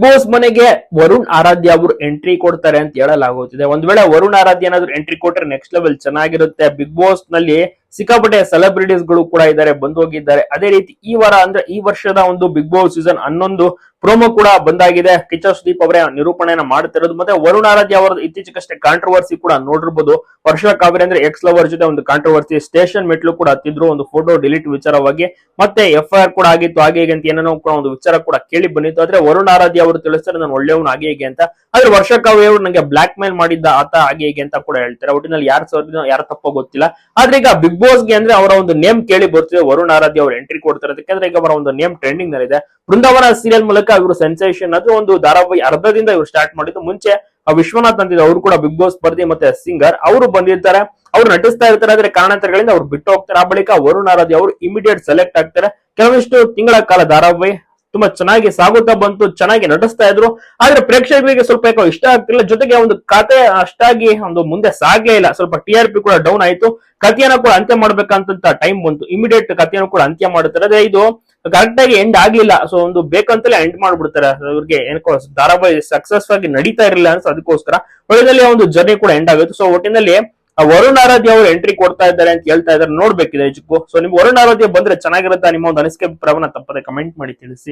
Boss ಮನೆಗೆ ವರುಣ್ ಆರಾಧ್ಯ ಅವರು entry ಕೊಡ್ತಾರೆ ಅಂತ ಹೇಳಲಾಗುತ್ತಿದೆ. ಒಂದ್ ವೇಳೆ ವರುಣ್ ಆರಾಧ್ಯ ಏನಾದ್ರು ಎಂಟ್ರಿ ಕೊಟ್ರೆ ನೆಕ್ಸ್ಟ್ ಲೆವೆಲ್ ಚೆನ್ನಾಗಿರುತ್ತೆ. ಬಿಗ್ ಬಾಸ್ನಲ್ಲಿ ಸಿಕ್ಕಾಪಟ್ಟೆ ಸೆಲೆಬ್ರಿಟೀಸ್ಗಳು ಕೂಡ ಇದ್ದಾರೆ, ಬಂದು ಹೋಗಿದ್ದಾರೆ. ಅದೇ ರೀತಿ ಈ ವಾರ ಅಂದ್ರೆ ಈ ವರ್ಷದ ಒಂದು ಬಿಗ್ ಬಾಸ್ ಸೀಸನ್ ಹನ್ನೊಂದು ಪ್ರೋಮೋ ಕೂಡ ಬಂದಾಗಿದೆ. ಕಿಚ್ಚ ಸುದೀಪ್ ಅವರೇ ನಿರೂಪಣೆಯನ್ನ ಮಾಡ್ತಿರೋದು. ಮತ್ತೆ ವರುಣ್ ಆರಾಧ್ಯ ಅವರದ್ದು ಇತ್ತೀಚೆಗಷ್ಟೇ ಕಾಂಟ್ರವರ್ಸಿ ಕೂಡ ನೋಡಿರ್ಬೋದು. ವರ್ಷ ಕಾವೇರಿ ಅಂದ್ರೆ ಎಕ್ಸ್ ಲವರ್ ಜೊತೆ ಒಂದು ಕಾಂಟ್ರವರ್ಸಿ ಸ್ಟೇಷನ್ ಮೆಟ್ಲು ಕೂಡ ಹತ್ತಿದ್ರು, ಒಂದು ಫೋಟೋ ಡಿಲೀಟ್ ವಿಚಾರವಾಗಿ. ಮತ್ತೆ ಎಫ್ ಕೂಡ ಆಗಿತ್ತು, ಹಾಗೆ ಹೀಗೆ ಅಂತ ಏನೇನೋ ಕೂಡ ಒಂದು ವಿಚಾರ ಕೂಡ ಕೇಳಿ ಬಂದಿತ್ತು. ಆದ್ರೆ ವರುಣ್ ಆರಾಧ್ಯ ಅವರು ತಿಳಿಸ್ತಾರೆ, ನಾನು ಒಳ್ಳೆಯವನು, ಹಾಗೆ ಹೀಗೆ ಅಂತ. ಆದ್ರೆ ವರ್ಷ ಕಾವೇರಿ ಅವರು ನಂಗೆ ಬ್ಲಾಕ್ ಮೇಲ್ ಮಾಡಿದ್ದ ಆತ ಹಾಗೆ ಹೀಗೆ ಅಂತ ಕೂಡ ಹೇಳ್ತಾರೆ. ಒಟ್ಟಿನಲ್ಲಿ ಯಾರು ಸರ್ ಯಾರು ತಪ್ಪೋ ಗೊತ್ತಿಲ್ಲ. ಆದ್ರೆ ಈಗ ಬಿಗ್ ಗೆ ಅಂದ್ರೆ ಅವರ ಒಂದು ನೇಮ್ ಕೇಳಿ ಬರ್ತಿದೆ ವರುಣ್ ಆರಾಧ್ಯ ಅವರು ಎಂಟ್ರಿ ಕೊಡ್ತಾರೆ. ಯಾಕಂದ್ರೆ ಈಗ ಅವರ ಒಂದು ನೇಮ್ ಟ್ರೆಂಡಿಂಗ್ ನಲ್ಲಿದೆ ಬೃಂದಾವನ ಸೀರಿಯಲ್ ಮೂಲಕ ಇವರು ಸೆನ್ಸೇಷನ್ ಅದು ಒಂದು ಧಾರಾವಾಹಿ ಅರ್ಧದಿಂದ ಇವರು ಸ್ಟಾರ್ಟ್ ಮಾಡಿದ್ದು. ಮುಂಚೆ ಆ ವಿಶ್ವನಾಥ್ ಅಂತಿದೆ ಅವರು ಕೂಡ ಬಿಗ್ ಬಾಸ್ ಸ್ಪರ್ಧಿ ಮತ್ತೆ ಸಿಂಗರ್ ಅವರು ಬಂದಿರ್ತಾರೆ. ಅವ್ರು ನಟಿಸ್ತಾ ಇರ್ತಾರೆ. ಆದ್ರೆ ಕಾರಣಾಂತರಗಳಿಂದ ಅವ್ರು ಬಿಟ್ಟು ಹೋಗ್ತಾರೆ. ಆ ಬಳಿಕ ವರುಣ್ ಆರಾಧ್ಯ ಅವರು ಇಮಿಡಿಯೇಟ್ ಸೆಲೆಕ್ಟ್ ಆಗ್ತಾರೆ. ಕೆಲವಷ್ಟು ತಿಂಗಳ ಕಾಲ ಧಾರಾವಾಹಿ ತುಂಬಾ ಚೆನ್ನಾಗಿ ಸಾಗುತ್ತಾ ಬಂತು, ಚೆನ್ನಾಗಿ ನಟಿಸ್ತಾ ಇದ್ರು. ಆದ್ರೆ ಪ್ರೇಕ್ಷಕರಿಗೆ ಸ್ವಲ್ಪ ಯಾಕೋ ಇಷ್ಟ ಆಗ್ತಿಲ್ಲ. ಜೊತೆಗೆ ಒಂದು ಕತೆ ಅಷ್ಟಾಗಿ ಒಂದು ಮುಂದೆ ಸಾಗ್ಲೇ ಇಲ್ಲ. ಸ್ವಲ್ಪ ಟಿ ಆರ್ ಪಿ ಕೂಡ ಡೌನ್ ಆಯ್ತು. ಕಥೆಯನ್ನ ಕೂಡ ಅಂತ್ಯ ಮಾಡ್ಬೇಕಂತ ಟೈಮ್ ಬಂತು. ಇಮಿಡಿಯೇಟ್ ಕಥೆಯನ್ನು ಕೂಡ ಅಂತ್ಯ ಮಾಡ್ತಾರೆ. ಅದೇ ಇದು ಕರೆಕ್ಟ್ ಆಗಿ ಎಂಡ್ ಆಗ್ಲಿಲ್ಲ. ಸೊ ಒಂದು ಬೇಕಂತಲೇ ಎಂಡ್ ಮಾಡ್ಬಿಡ್ತಾರೆ. ಇವ್ರಿಗೆ ಏನಕ್ಕೋ ಧಾರಾವಾಹಿ ಸಕ್ಸಸ್ ಆಗಿ ನಡೀತಾ ಇರಲಿಲ್ಲ ಅನ್ಸ ಅದಕ್ಕೋಸ್ಕರ ಒಳ್ಳೆದಲ್ಲಿ ಒಂದು ಜರ್ನಿ ಕೂಡ ಎಂಡ್ ಆಗುತ್ತೆ ಸೊ ಒಟ್ಟಿನಲ್ಲಿ ವರುಣ್ ಆರಾಧ್ಯ ಅವರು ಎಂಟ್ರಿ ಕೊಡ್ತಾ ಇದ್ದಾರೆ ಅಂತ ಹೇಳ್ತಾ ಇದ್ದಾರೆ. ನೋಡ್ಬೇಕಿದೆ, ಚಿಕ್ಕು. ಸೊ ನಿಮ್ಗೆ ವರುಣ್ ಆರಾಧ್ಯ ಬಂದ್ರೆ ಚೆನ್ನಾಗಿರುತ್ತೆ? ನಿಮ್ಮ ಒಂದು ಅನಿಸಿಕೆ ಅಭಿಪ್ರಾಯವನ್ನ ತಪ್ಪದೆ ಕಮೆಂಟ್ ಮಾಡಿ ತಿಳಿಸಿ.